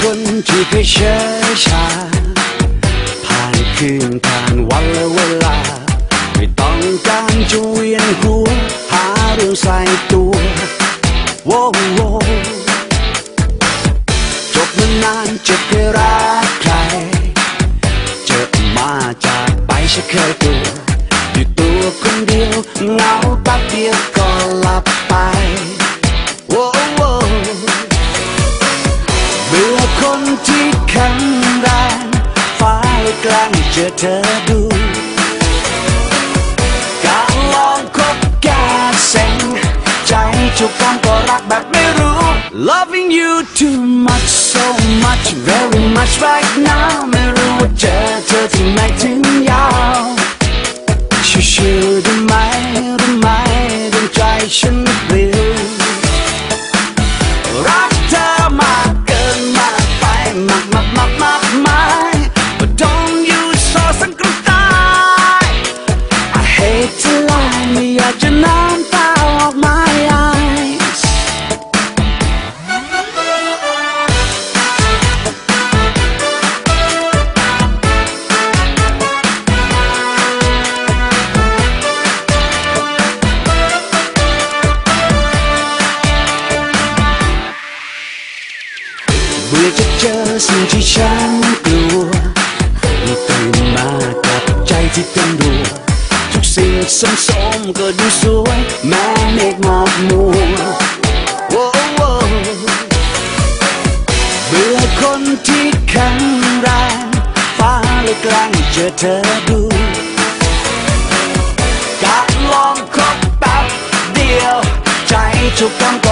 คนที่เคยเชยชา ผ่านคืนผ่านวันและเวลา ไม่ต้องการจะเวียนหัว หาเรื่องใส่ตัวโว้โวจบมานานจะเคยรักใคร เจอมาจากไปฉันเคยตัวอยู่ตัวคนเดียวเหงาแป๊บเดียว กลางเจอเธอดูการลองคบกันเซ็งใจจุกกันก็รักแบบไม่รู้ Loving you too much so much very much right now ไม่รู้ว่าเจอเธอที่ไหนถึง สิ่งที่ฉันกลัวตื่นมากับใจที่เต้นรัวทุกสิ่งสมสมก็ดูสวยแม้เมฆหมอกมัวโว้โว้เบื่อคนที่แข็งแรงฟ้าเลยกลางเจอเธอดูการลองคบแป๊บเดียวใจจุกกัน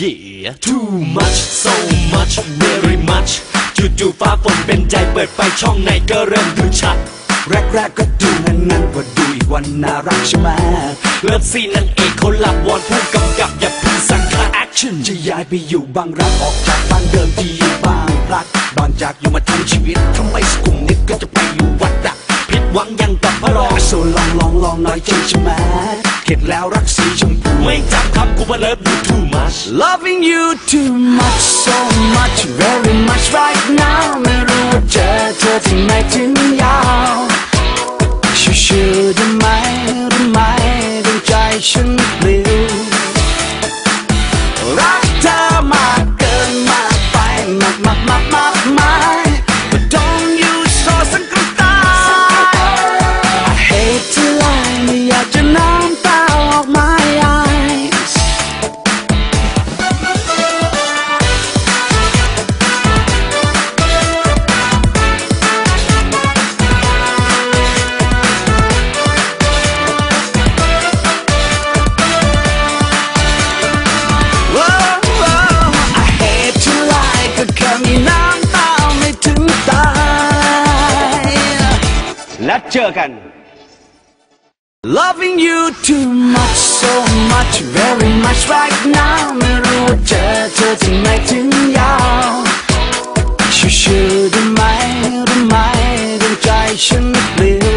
yeah too much so much very much จู่ๆฟ้าฝนเป็นใจเปิดไฟช่องไหนก็เริ่มดูชัด แรกๆก็ดูงั้นๆกว่าดูอีกวันน่ารักใช่ไหมเลิฟซีนนางเอกเขาหลับวอนผู้กำกับอย่าเพึ่งสั่งค่าแอคชั่นจะย้ายไปอยู่บางรักออกจากบ้านเดิมที่อยู่บางพลัดบางจากอยู่มาทั้งชีวิตทำไมสกุลนิดก็จะไปอยู่วัดอะผิดหวังยังกับพระรองโซลองลองลองน้อยใจใช่ไหม เข็ดแล้วรักสีชมพูไม่จำคำกูว่าเลิฟ you too much Loving you too much so much very much right now ไม่รู้ว่าเจอเธอที่ไหนถึงยาวชิวๆได้ไหมได้ไหมดวงใจฉันปลิว และเจอกัน Loving you too much so much very much right now ไม่รู้ว่าเจอเธอที่ไหนถึงยาวชิวๆได้ไหมได้ไหมดวงใจฉันเปลี่ยน